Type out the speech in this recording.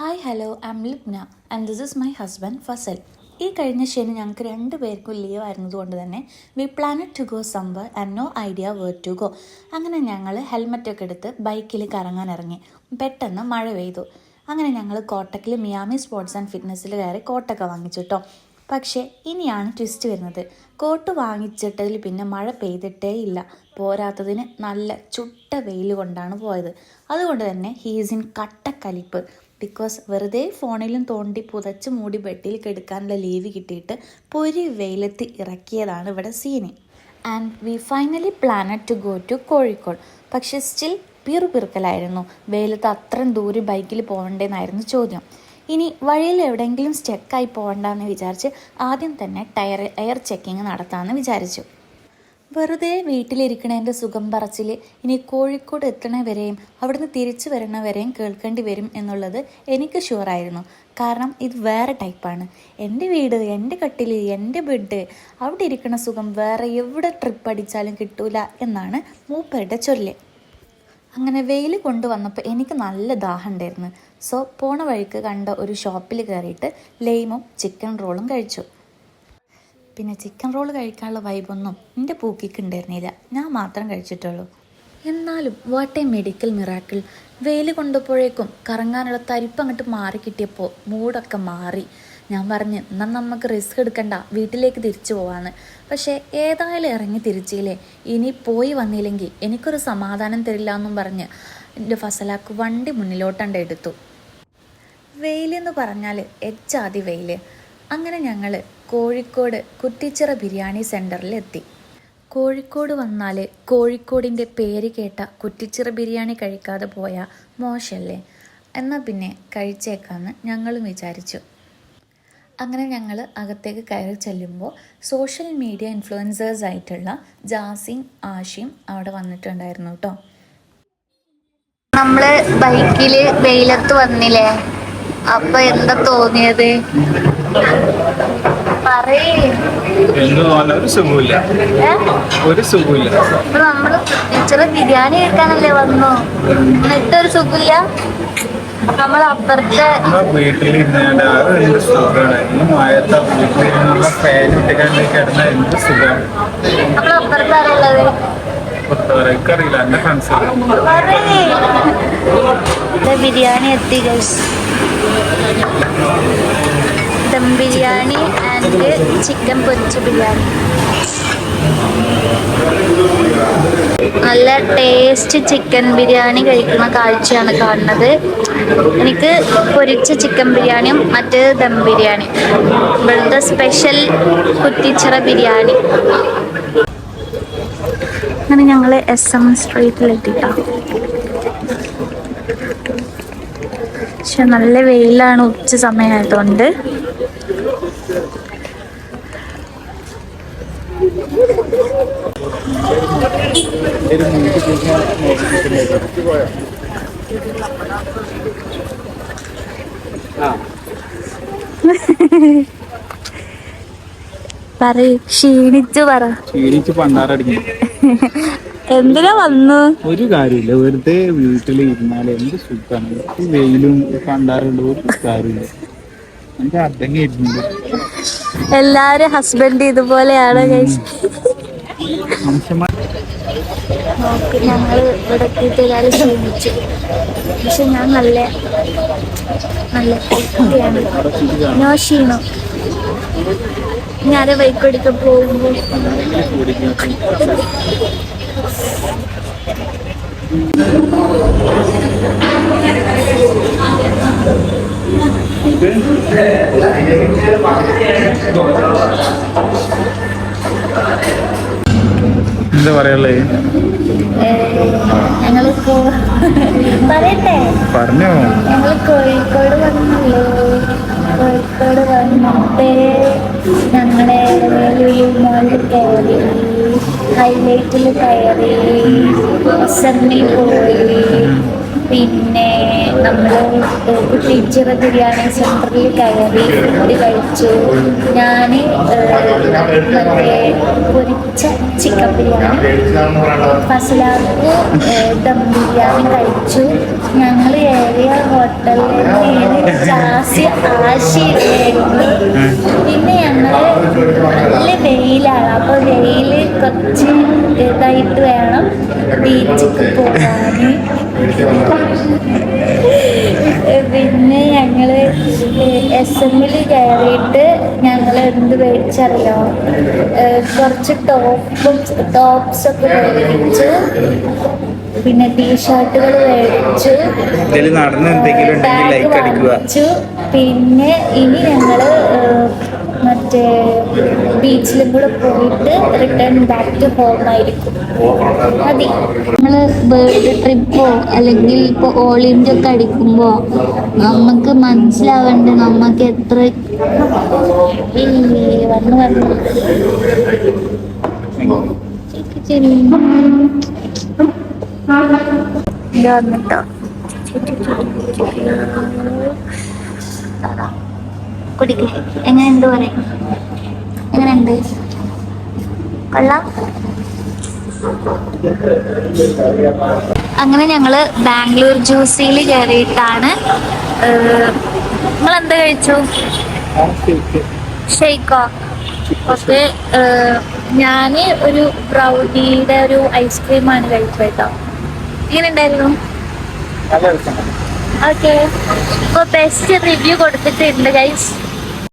Hi hello I'm Lipna and this is my husband Fazal ഈ കഴിഞ്ഞ ശനി ഞങ്ങൾക്ക് രണ്ട് പേർക്കും ലീവ് ആയിരുന്നതുകൊണ്ട് തന്നെ we planned to go somewhere and no idea where to go അങ്ങനെ ഞങ്ങൾ ഹെൽമറ്റൊക്കെ എടുത്ത് ബൈക്കിൽ കറങ്ങാൻ ഇറങ്ങി. പെട്ടെന്ന് മഴ പെയ്തു. അങ്ങനെ ഞങ്ങൾ കോട്ടക്കിൽ മിയാമി സ്പോർട്സ് ആൻഡ് ഫിറ്റ്നസ്സിൽ കയറി കോട്ടൊക്കെ വാങ്ങിച്ചു കേട്ടോ പക്ഷേ ഇനിയാണ് ട്വിസ്റ്റ് വരുന്നത്. കോട്ട് വാങ്ങിച്ചിട്ടതിൽ പിന്നെ മഴ പെയ്തിട്ടേ ഇല്ല. പോരാത്തതിന് നല്ല ചുട്ട വെയിൽ കൊണ്ടാണ് പോയത്. അതുകൊണ്ട് തന്നെ ഹീസ് ഇൻ കട്ടക്കലിപ്പ്. ബിക്കോസ് വെറുതെ ഫോണിലും തോണ്ടി പുതച്ച് മൂടി ബെഡിൽ കെടുക്കാനുള്ള ലീവ് കിട്ടിയിട്ട് പൊരി വെയിലത്ത് ഇറക്കിയതാണ് ഇവിടെ scene and we finally plan to go to Kozhikode. പക്ഷെ സ്റ്റിൽ പിറുപിറുക്കലായിരുന്നു. വെയിലത്ത് അത്രയും ദൂരം ബൈക്കിൽ പോകണ്ടേന്നായിരുന്നു ചോദ്യം. ഇനി വഴിയിൽ എവിടെയെങ്കിലും സ്റ്റെക്കായി പോകണ്ടെന്ന് വിചാരിച്ച് ആദ്യം തന്നെ ടയർ എയർ ചെക്കിങ് നടത്താമെന്ന് വിചാരിച്ചു. വെറുതെ വീട്ടിലിരിക്കണേന്റെ സുഖം പറച്ചിൽ ഇനി കോഴിക്കോട് എത്തണ വരെയും അവിടുന്ന് തിരിച്ചു വരണ വരെയും കേൾക്കേണ്ടി വരും എന്നുള്ളത് എനിക്ക് ഷുവറായിരുന്നു. കാരണം ഇത് വേറെ ടൈപ്പാണ്. എന്റെ വീട് എന്റെ കട്ടിൽ എന്റെ ബെഡ് അവിടെ ഇരിക്കണ സുഖം വേറെ എവിടെ ട്രിപ്പ് അടിച്ചാലും കിട്ടൂല എന്നാണ് മൂപ്പരുടെ ചൊല്ല്. അങ്ങനെ വെയിൽ കൊണ്ടുവന്നപ്പോൾ എനിക്ക് നല്ല ദാഹം ഉണ്ടായിരുന്നു. സോ പോണ വഴിക്ക് കണ്ട ഒരു ഷോപ്പിൽ കയറിയിട്ട് ലെയിമും ചിക്കൻ റോളും കഴിച്ചു. പിന്നെ ചിക്കൻ റോൾ കഴിക്കാനുള്ള വൈബൊന്നും എന്റെ പൂക്കിക്ക് ഉണ്ടായിരുന്നില്ല ഞാൻ മാത്രം കഴിച്ചിട്ടുള്ളൂ. എന്നാലും വാട്ട് എ മെഡിക്കൽ മിറാക്കിൾ. വെയിൽ കൊണ്ടപ്പോഴേക്കും കറങ്ങാനുള്ള തരിപ്പ് അങ്ങോട്ട് മാറി കിട്ടിയപ്പോൾ മൂടൊക്കെ മാറി. ഞാൻ പറഞ്ഞ് എന്നാൽ നമുക്ക് റിസ്ക് എടുക്കണ്ട. വീട്ടിലേക്ക് തിരിച്ചു പോവാന്ന്. പക്ഷേ ഏതായാലും ഇറങ്ങി തിരിച്ചില്ലേ ഇനി പോയി വന്നില്ലെങ്കിൽ എനിക്കൊരു സമാധാനം തരില്ല എന്നും പറഞ്ഞ് എന്റെ ഫസലാക്ക് വണ്ടി മുന്നിലോട്ടണ്ട എടുത്തു. വെയിലെന്ന് പറഞ്ഞാൽ എച്ചാതി വെയിൽ അങ്ങനെ ഞങ്ങൾ കോഴിക്കോട് കുറ്റിച്ചിറ ബിരിയാണി സെന്ററിൽ എത്തി. കോഴിക്കോട് വന്നാൽ കോഴിക്കോടിന്റെ പേര് കേട്ട കുറ്റിച്ചിറ ബിരിയാണി കഴിക്കാതെ പോയ മോശമല്ലേ എന്നാൽ പിന്നെ കഴിച്ചേക്കാന്ന് ഞങ്ങളും വിചാരിച്ചു. അങ്ങനെ ഞങ്ങൾ അകത്തേക്ക് കയറി ചെല്ലുമ്പോൾ സോഷ്യൽ മീഡിയ ഇൻഫ്ലുവൻസേഴ്സ് ആയിട്ടുള്ള ജാസിം ആഷിം അവിടെ വന്നിട്ടുണ്ടായിരുന്നു കേട്ടോ നമ്മൾ ബൈക്കിൽ വെയിലത്ത് വന്നില്ലേ? അപ്പൊ എന്താ തോന്നിയത്? ഒരു സുഖമില്ല ഒരു സുഖമില്ല നമ്മൾ ടീച്ചറ് ബിരിയാണി കഴിക്കാനല്ലേ വന്നു? എന്നിട്ടൊരു സുഖമില്ല നമ്മൾ അപ്പുറത്തെ നമ്മളെ വീട്ടിലിരുന്നാണ്ട് അത് എന്ത് സുഖമാണ് ഈ മഴത്തെ വീട്ടിലിരുന്നുള്ള ഫാൻ ഇട്ടുകൊണ്ട് കിടന്ന എന്ത് സുഖമാണ് നമ്മൾ അപ്പുറത്ത് ആരുള്ളത്? എനിക്കറിയില്ല എന്റെ ഫ്രണ്ട്സ് ദേ ബിരിയാണി എത്തി guys dum biryani and chicken പൊരിച്ച ബിരിയാണി നല്ല ടേസ്റ്റ് ചിക്കൻ ബിരിയാണി കഴിക്കുന്ന കാഴ്ചയാണ് കാണുന്നത്. എനിക്ക് പൊരിച്ച ചിക്കൻ ബിരിയാണിയും മറ്റേ ദം ബിരിയാണി ഇവിടുത്തെ സ്പെഷ്യൽ കുറ്റിച്ചിറ ബിരിയാണി അങ്ങനെ ഞങ്ങൾ എസ് എം സ്ട്രീറ്റിലെത്തിട്ടാ പക്ഷെ നല്ല വെയിലാണ് ഉച്ച സമയമായതുകൊണ്ട്. പറയൂ ക്ഷീണിച്ചു പറ. ക്ഷീണിച്ചു പണ്ടാറടിക്കും എന്തിനാ വന്നു? ഒരു കാര്യമില്ല. വെറുതെ വീട്ടിൽ ഇരുന്നാൽ എന്ത് സുഖമാണ് ഈ വെയിലും കണ്ടാറുണ്ട് ഒരു കാര്യമില്ല. എനിക്ക് എല്ലാരും ഹസ്ബൻഡ് ഇതുപോലെയാണ് ഞങ്ങൾ മനുഷ്യന്മാർ നോക്ക് ഞങ്ങൾ ഇവിടെ എത്തിയിട്ട് ക്ഷീണിച്ചു പക്ഷെ ഞാൻ നല്ല നല്ല ഹെൽത്തിയാണ് നോ ക്ഷീണം. ഞാൻ ബൈക്കെടുത്ത് പോകുമ്പോൾ എന്താ പറയല്ലേ പറഞ്ഞോ. ഞങ്ങൾ കോഴിക്കോട് വന്നല്ലോ. കോഴിക്കോട് വന്നിട്ട് ഞങ്ങളെ ലുലു മോളിൽ കയറി ഹൈലൈറ്റിൽ കയറി ഇ പോയി. പിന്നെ നമ്മൾ ടീച്ചർ ബിരിയാണി സെന്ററിൽ കയറി ഫുഡ് കഴിച്ചു. ഞാൻ മറ്റേ പൊരിച്ച ചിക്കൻ ബിരിയാണി ഫസലാക്ക് ദം ബിരിയാണി കഴിച്ചു. ഞങ്ങൾ ഏറിയ ഹോട്ടലിൽ നിന്ന് ആശയായിരുന്നു. പിന്നെ ഞങ്ങൾ നല്ല വെയിലാണ്. അപ്പൊ വെയിൽ കുറച്ച് ഇതായിട്ട് വേണം ബീച്ചിക്ക് പോകാന്. പിന്നെ ഞങ്ങൾ എസ് എമ്മിൽ കയറിയിട്ട് ഞങ്ങൾ എന്ത് മേടിച്ചറിയോ കുറച്ച് ടോപ്പും ടോപ്സ് ഒക്കെ മേടിച്ചു. പിന്നെ ടീഷർട്ടുകൾ മേടിച്ചു. ബാഗ് വാങ്ങിച്ചു. പിന്നെ ഇനി ഞങ്ങൾ മറ്റേ ബീച്ചിലും കൂടെ പോയിട്ട് റിട്ടേൺ ബാക്ക് ടു ഹോം ആയിരിക്കും. മതി. നമ്മൾ ബേർഡ് ട്രിപ്പോ അല്ലെങ്കിൽ ഇപ്പൊ ഓൾ ഇന്ത്യ ഒക്കെ അടിക്കുമ്പോ നമുക്ക് മനസ്സിലാവേണ്ടത് നമുക്ക് എത്ര വന്ന് വന്നു. വന്നിട്ടോ കുടിക്ക്. എങ്ങനെ എന്ത് പറയും. എങ്ങനെയുണ്ട്? കൊള്ളാം. അങ്ങനെ ഞങ്ങൾ ബാംഗ്ലൂർ ജ്യൂസിയിൽ കയറിയിട്ടാണ്. നിങ്ങൾ എന്ത് കഴിച്ചു? ഷെയ്ക്കോ. ഓക്കെ ഞാൻ ഒരു ബ്രൗണിയുടെ ഒരു ഐസ്ക്രീമാണ് കഴിച്ചത്. കേട്ടോ എങ്ങനെ ഉണ്ടായിരുന്നു ഓക്കെ ഇപ്പോൾ ബെസ്റ്റ് റിവ്യൂ കൊടുത്തിട്ടുണ്ട് ഗൈസ്